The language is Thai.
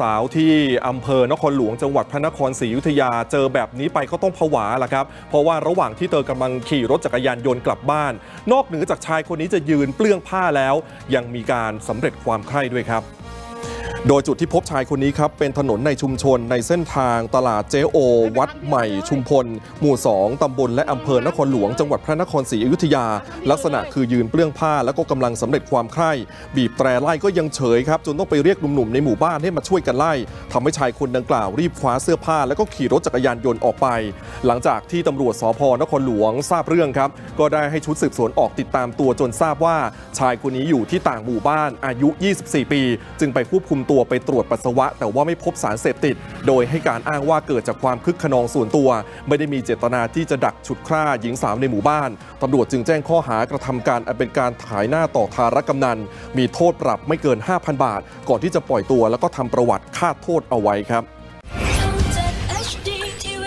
สาวที่อำเภอนครหลวงจังหวัดพระนครศรีอยุธยาเจอแบบนี้ไปก็ต้องผวาล่ะครับ เพราะว่าระหว่างที่เธอกำลังขี่รถจักรยานยนต์กลับบ้าน นอกเหนือจากชายคนนี้จะยืนเปลื้องผ้าแล้ว ยังมีการสำเร็จความใคร่ด้วยครับ โดยจุดที่พบชายคนนี้ครับ เป็นถนนในชุมชนในเส้นทางตลาดเจโอ วัดใหม่ชุมพล หมู่ 2 ตำบลและอำเภอนครหลวง จังหวัดพระนครศรีอยุธยา ลักษณะคือยืนเปลื้องผ้าแล้วก็กำลังสำเร็จความใคร่ บีบแตรไล่ก็ยังเฉยครับ จนต้องไปเรียกหนุ่มๆในหมู่บ้านให้มาช่วยกันไล่ทำให้ชายคนดังกล่าวรีบคว้าเสื้อผ้า แล้วก็ขี่รถจักรยานยนต์ออกไป หลังจากที่ตำรวจสพนครหลวงทราบเรื่องครับ ก็ได้ให้ชุดสืบสวนออกติดตามตัวจนทราบว่า ชายคนนี้อยู่ที่ต่างหมู่บ้านอายุ 24 ปี จึงไปควบคุมตัวไปตรวจปัสสาวะ แต่ว่าไม่พบสารเสพติด โดยให้การอ้างว่าเกิดจากความคึกขนองส่วนตัว ไม่ได้มีเจตนาที่จะดักฉุดคร่าหญิงสาวในหมู่บ้านตำรวจจึงแจ้งข้อหากระทำการอันเป็นการถ่ายหน้าต่อทารกำนัน มีโทษปรับไม่เกิน 5,000 บาท ก่อนที่จะปล่อยตัว แล้วก็ทำประวัติค่าโทษเอาไว้ครับ HD TV